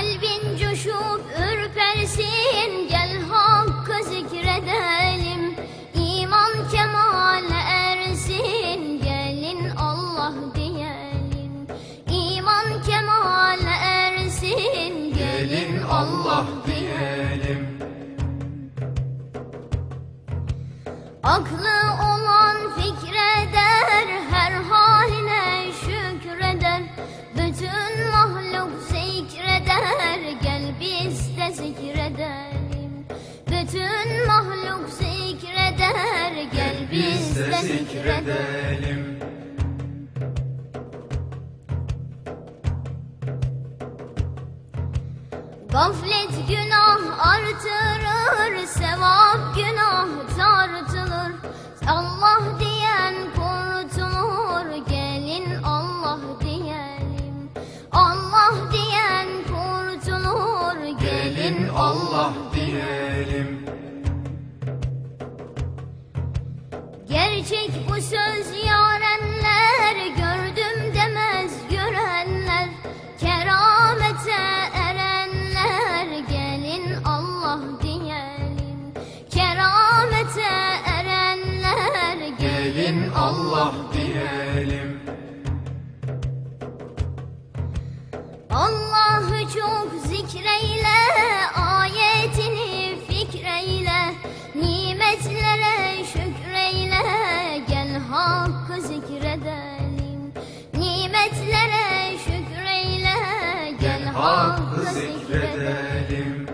Kalbin coşup ürpersin gel hakkı zikredelim. İman kemale ersin gelin Allah diyelim. İman kemale ersin Gelin Allah diyelim. Aklı olan biz de zikredelim. Bütün mahluk zikreder, gel Biz de zikredelim. Gaflet günah artırır, sevap günah Allah diyelim. Gerçek bu söz yarenler gördüm demez görenler. Keramete erenler gelin Allah diyelim. Keramete erenler Gelin Allah diyelim. Allah'ı çok zikreyle, hakkı zikredelim. Nimetlere şükreyle, gel Hakkı zikredelim